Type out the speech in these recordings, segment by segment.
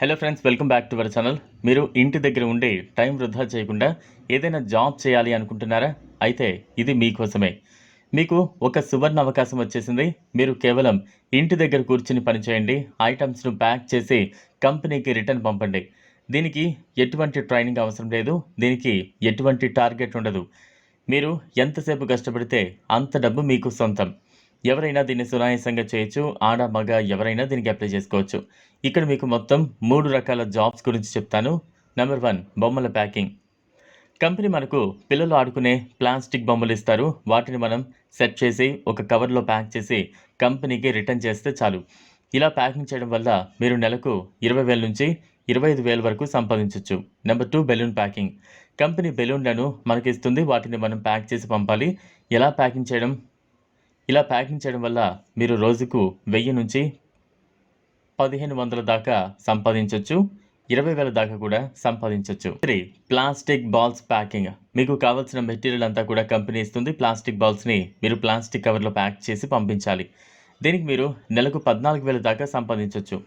Hello friends welcome back to our channel మీరు ఇంటి దగ్గర ఉండి టైం వృధా చేయకుండా ఏదైనా జాబ్ చేయాలి అనుకుంటున్నారా? అయితే ఇది మీకోసమే. మీకు ఒక సువర్ణ అవకాశం వచ్చేసింది. మీరు కేవలం ఇంటి దగ్గర కూర్చుని పనిచేయండి ఐటమ్స్ను ప్యాక్ చేసి కంపెనీకి రిటర్న్ పంపండి. దీనికి ఎటువంటి ట్రైనింగ్ అవసరం లేదు. దీనికి ఎటువంటి టార్గెట్ ఉండదు. మీరు ఎంతసేపు కష్టపడితే అంత డబ్బు మీకు సొంతం. ఎవరైనా దీన్ని సునాయాసంగా చేయొచ్చు ఆడ మగ ఎవరైనా దీనికి అప్లై చేసుకోవచ్చు. ఇక్కడ మీకు మొత్తం మూడు రకాల జాబ్స్ గురించి చెప్తాను. నెంబర్ వన్ బొమ్మల ప్యాకింగ్ కంపెనీ మనకు పిల్లలు ఆడుకునే ప్లాస్టిక్ బొమ్మలు ఇస్తారు. వాటిని మనం సెట్ చేసి ఒక కవర్లో ప్యాక్ చేసి కంపెనీకి రిటర్న్ చేస్తే చాలు. ఇలా ప్యాకింగ్ చేయడం వల్ల మీరు నెలకు ఇరవై వేల నుంచి ఇరవై ఐదు వేల వరకు సంపాదించవచ్చు number two balloon packing company బెలూన్లను మనకి ఇస్తుంది. వాటిని మనం ప్యాక్ చేసి పంపాలి. ఎలా ప్యాకింగ్ చేయడం ఇలా ప్యాకింగ్ చేయడం వల్ల మీరు రోజుకు వెయ్యి నుంచి పదిహేను వందల దాకా సంపాదించవచ్చు ఇరవై వేల దాకా కూడా సంపాదించవచ్చు త్రీ ప్లాస్టిక్ బాల్స్ ప్యాకింగ్. మీకు కావాల్సిన మెటీరియల్ అంతా కూడా కంపెనీ ఇస్తుంది. ప్లాస్టిక్ బాల్స్ని మీరు ప్లాస్టిక్ కవర్లో ప్యాక్ చేసి పంపించాలి. దీనికి మీరు నెలకు పద్నాలుగు వేల దాకా సంపాదించవచ్చు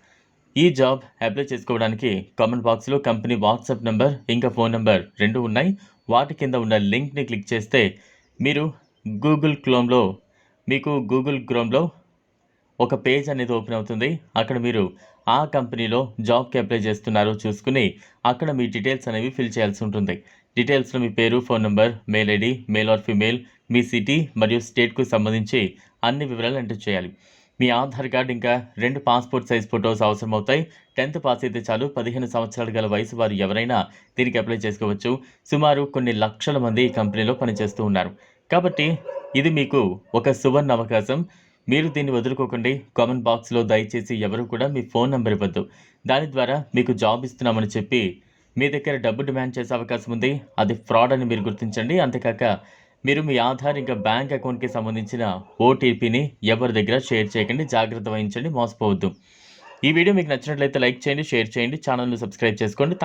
ఈ జాబ్ అప్లై చేసుకోవడానికి కామెంట్ బాక్స్లో కంపెనీ వాట్సాప్ నెంబర్ ఇంకా ఫోన్ నెంబర్ రెండు ఉన్నాయి. వాటి కింద ఉన్న లింక్ని క్లిక్ చేస్తే మీరు గూగుల్ క్లోమ్లో మీకు గూగుల్ క్రోమ్లో ఒక పేజ్ అనేది ఓపెన్ అవుతుంది. అక్కడ మీరు ఆ కంపెనీలో జాబ్కి అప్లై చేస్తున్నారో చూసుకుని అక్కడ మీ డీటెయిల్స్ అనేవి ఫిల్ చేయాల్సి ఉంటుంది. డీటెయిల్స్లో మీ పేరు phone number mail ID male or female me city మరియు స్టేట్కు సంబంధించి అన్ని వివరాలు ఎంటర్ చేయాలి. మీ ఆధార్ కార్డ్ ఇంకా రెండు పాస్పోర్ట్ సైజ్ ఫొటోస్ అవసరం అవుతాయి టెన్త్ పాస్ అయితే చాలు. పదిహేను సంవత్సరాలు గల వయసు వారు ఎవరైనా దీనికి అప్లై చేసుకోవచ్చు. సుమారు కొన్ని లక్షల మంది ఈ కంపెనీలో పనిచేస్తూ ఉన్నారు. కాబట్టి ఇది మీకు ఒక సువర్ణ అవకాశం. మీరు దీన్ని వదులుకోకండి. కామెంట్ బాక్స్లో దయచేసి ఎవరు కూడా మీ ఫోన్ నెంబర్ ఇవ్వద్దు. దాని ద్వారా మీకు జాబ్ ఇస్తున్నామని చెప్పి మీ దగ్గర డబ్బు డిమాండ్ చేసే అవకాశం ఉంది. అది ఫ్రాడ్ అని మీరు గుర్తించండి. అంతేకాక మీరు మీ ఆధార్ ఇంకా బ్యాంక్ అకౌంట్కి సంబంధించిన ఓటీపీని ఎవరి దగ్గర షేర్ చేయకండి జాగ్రత్త వహించండి మోసపోవద్దు. ఈ వీడియో మీకు నచ్చినట్లయితే లైక్ చేయండి షేర్ చేయండి ఛానల్ను సబ్స్క్రైబ్ చేసుకోండి.